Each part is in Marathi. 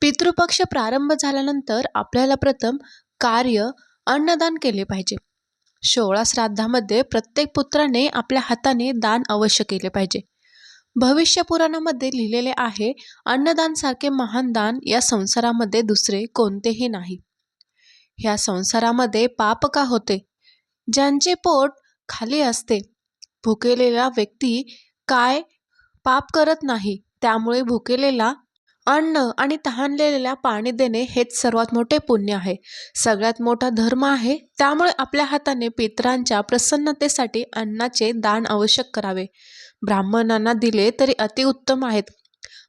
पितृपक्ष प्रारंभ झाल्यानंतर आपल्याला प्रथम कार्य अन्नदान केले पाहिजे. सोळा श्राद्धामध्ये प्रत्येक पुत्राने आपल्या हाताने दान अवश्य केले पाहिजे. भविष्य पुराणामध्ये लिहिलेले आहे अन्नदानसारखे महान दान या संसारामध्ये दुसरे कोणतेही नाही. ह्या संसारामध्ये पाप का होते? ज्यांचे पोट खाली असते. भुकेलेला व्यक्ती काय पाप करत नाही त्यामुळे भुकेलेला अन्न आणि तहानलेल्या पाणी देणे हेच सर्वात मोठे पुण्य आहे. सगळ्यात मोठा धर्म आहे त्यामुळे आपल्या हाताने पितरांच्या प्रसन्नतेसाठी अन्नाचे दान आवश्यक करावे. ब्राह्मणांना दिले तरी अतिउत्तम आहेत.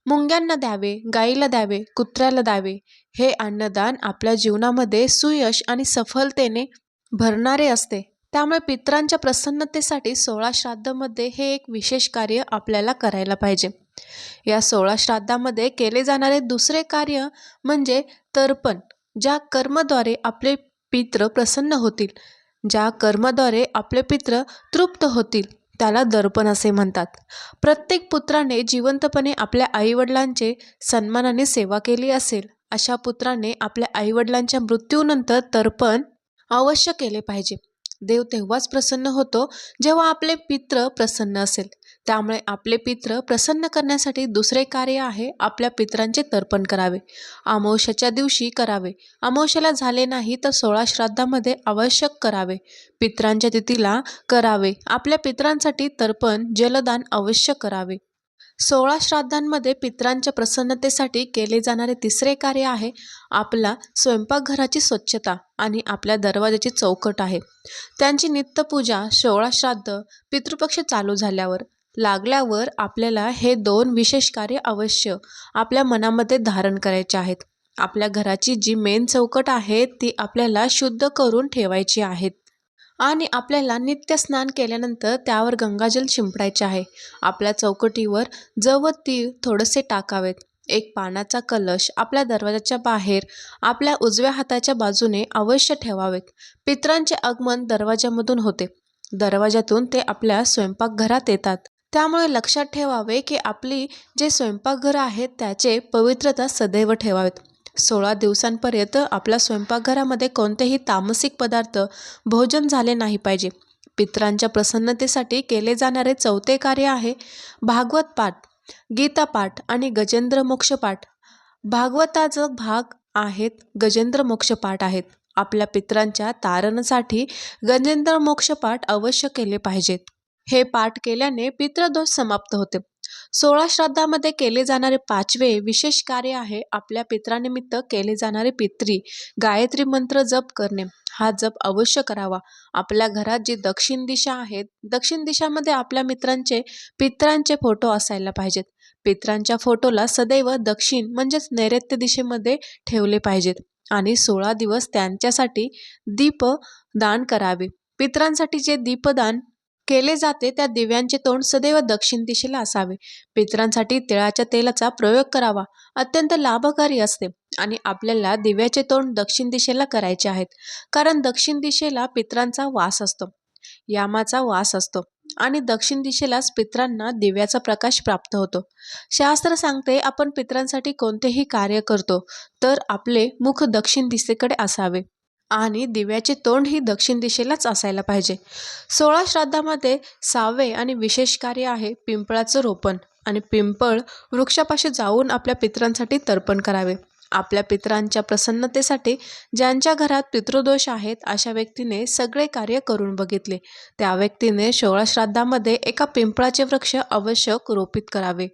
मुंग्यांना द्यावे गाईला द्यावे कुत्र्याला द्यावे हे अन्नदान आपल्या जीवनामध्ये सुयश आणि सफलतेने भरणारे असते. त्यामुळे पितरांच्या प्रसन्नतेसाठी सोळा श्राद्धमध्ये हे एक विशेष कार्य आपल्याला करायला पाहिजे. या सोळा श्राद्धामध्ये केले जाणारे दुसरे कार्य म्हणजे तर्पण ज्या कर्माद्वारे आपले पित्र प्रसन्न होतील. ज्या कर्माद्वारे आपले पित्र तृप्त होतील त्याला दर्पण असे म्हणतात. प्रत्येक पुत्राने जिवंतपणे आपल्या आईवडिलांचे सन्मानाने सेवा केली असेल अशा पुत्राने आपल्या आईवडिलांच्या मृत्यूनंतर तर्पण अवश्य केले पाहिजे. देव तेव्हाच प्रसन्न होतो जेव्हा आपले पित्र प्रसन्न असेल. त्यामुळे आपले पित्र प्रसन्न करण्यासाठी दुसरे कार्य आहे आपल्या पित्रांचे तर्पण करावे. अमावश्याच्या दिवशी करावे. अमावश्याला झाले नाही तर सोळा श्राद्धामध्ये आवश्यक करावे. पित्रांच्या तिथीला करावे. आपल्या पित्रांसाठी तर्पण जलदान अवश्य करावे. सोळा श्राद्धांमध्ये पित्रांच्या प्रसन्नतेसाठी केले जाणारे तिसरे कार्य आहे आपला स्वयंपाकघराची स्वच्छता आणि आपल्या दरवाजाची चौकट आहे. त्यांची नित्यपूजा सोळा श्राद्ध पितृपक्ष चालू झाल्यावर लागल्यावर आपल्याला हे दोन विशेष कार्य अवश्य आपल्या मनामध्ये धारण करायचे आहेत. आपल्या घराची जी मेन चौकट आहे ती आपल्याला शुद्ध करून ठेवायची आहेत आणि आपल्याला नित्य स्नान केल्यानंतर त्यावर गंगाजल शिंपडायचे आहे. आपल्या चौकटीवर जव तीळ थोडेसे टाकावेत. एक पानाचा कलश आपल्या दरवाजाच्या बाहेर आपल्या उजव्या हाताच्या बाजूने अवश्य ठेवावेत. पित्रांचे आगमन दरवाजामधून होते. दरवाजातून ते आपल्या स्वयंपाकघरात येतात. त्यामुळे लक्षात ठेवावे की आपली जे स्वयंपाकघर आहेत त्याचे पवित्रता सदैव ठेवावेत. सोळा दिवसांपर्यंत आपल्या स्वयंपाकघरामध्ये कोणतेही तामसिक पदार्थ भोजन झाले नाही पाहिजे. पित्रांच्या प्रसन्नतेसाठी केले जाणारे चौथे कार्य आहे भागवत पाठ गीतापाठ आणि गजेंद्र मोक्षपाठ भागवताचा भाग आहेत गजेंद्र मोक्षपाठ आहेत. आपल्या पित्रांच्या तारणसाठी गजेंद्र मोक्षपाठ अवश्य केले पाहिजेत. हे पाठ केल्याने पितृदोष समाप्त होते. सोळा श्राद्धामध्ये केले जाणारे पाचवे विशेष कार्य आहे आपल्या पित्रानिमित्त केले जाणारे पित्री गायत्री मंत्र जप करणे. हा जप अवश्य करावा. आपल्या घरात जी दक्षिण दिशा आहेत दक्षिण दिशामध्ये आपल्या मित्रांचे पित्रांचे फोटो असायला पाहिजेत. पित्रांच्या फोटोला सदैव दक्षिण म्हणजेच नैऋत्य दिशेमध्ये ठेवले पाहिजेत आणि सोळा दिवस त्यांच्यासाठी दीप दान करावे. पित्रांसाठी जे दीपदान केले जाते त्या दिव्यांचे तोंड सदैव दक्षिण दिशेला असावे. पित्रांसाठी तिळाच्या तेलाचा प्रयोग करावा अत्यंत लाभकारी असते आणि आपल्याला दिव्याचे तोंड दक्षिण दिशेला करायचे आहेत कारण दक्षिण दिशेला पित्रांचा वास असतो यामाचा वास असतो आणि दक्षिण दिशेलाच पित्रांना दिव्याचा प्रकाश प्राप्त होतो. शास्त्र सांगते आपण पित्रांसाठी कोणतेही कार्य करतो तर आपले मुख दक्षिण दिशेकडे असावे. आणि दिव्याचे तोंड ही दक्षिण दिशेलाच असायला पाहिजे. सोळा श्राद्धामध्ये सहावे आणि विशेष कार्य आहे पिंपळाचं रोपण आणि पिंपळ वृक्षापाशी जाऊन आपल्या पित्रांसाठी तर्पण करावे. आपल्या पित्रांच्या प्रसन्नतेसाठी ज्यांच्या घरात पितृदोष आहेत अशा व्यक्तीने सगळे कार्य करून बघितले. त्या व्यक्तीने सोळा श्राद्धामध्ये एका पिंपळाचे वृक्ष आवश्यक रोपित करावे.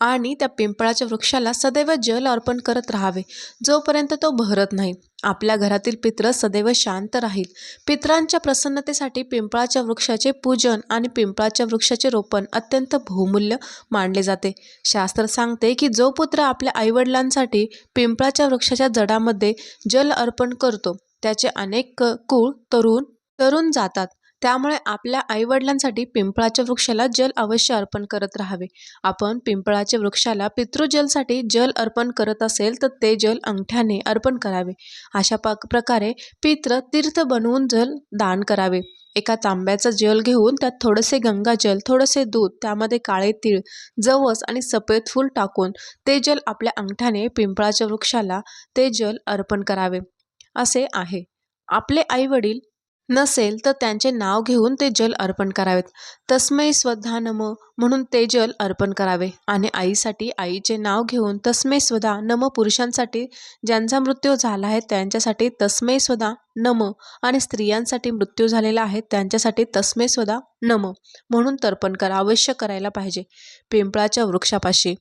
आणि त्या पिंपळाच्या वृक्षाला सदैव जल अर्पण करत राहावे. जोपर्यंत तो बहरत नाही आपल्या घरातील पित्र सदैव शांत राहील. पित्रांच्या प्रसन्नतेसाठी पिंपळाच्या वृक्षाचे पूजन आणि पिंपळाच्या वृक्षाचे रोपण अत्यंत बहुमूल्य मानले जाते. शास्त्र सांगते की जो पुत्र आपल्या आईवडिलांसाठी पिंपळाच्या वृक्षाच्या जडामध्ये जल अर्पण करतो त्याचे अनेक कुळ तरुण तरुण जातात. त्यामुळे आपल्या आईवडिलांसाठी पिंपळाच्या वृक्षाला जल अवश्य अर्पण करत राहावे. आपण पिंपळाच्या वृक्षाला पितृजलसाठी जल अर्पण करत असेल तर ते जल अंगठ्याने अर्पण करावे. अशा पाक प्रकारे पित्र तीर्थ बनवून जल दान करावे. एका तांब्याचं जल घेऊन त्यात थोडेसे गंगाजल थोडेसे दूध त्यामध्ये काळे तीळ जवस आणि सफेद फूल टाकून ते जल आपल्या अंगठ्याने पिंपळाच्या वृक्षाला ते जल अर्पण करावे. असे आहे. आपले आईवडील नसेल तर त्यांचे नाव घेऊन ते जल अर्पण करावेत. तस्मै स्वधा नम म्हणून ते जल अर्पण करावे आणि आईसाठी आईचे नाव घेऊन तस्मै स्वधा नम पुरुषांसाठी ज्यांचा मृत्यू झाला आहे त्यांच्यासाठी तस्मै स्वधा नम आणि स्त्रियांसाठी मृत्यू झालेला आहे त्यांच्यासाठी तस्मै स्वधा नम म्हणून तर्पण करा अवश्य करायला पाहिजे. पिंपळाच्या वृक्षापाशी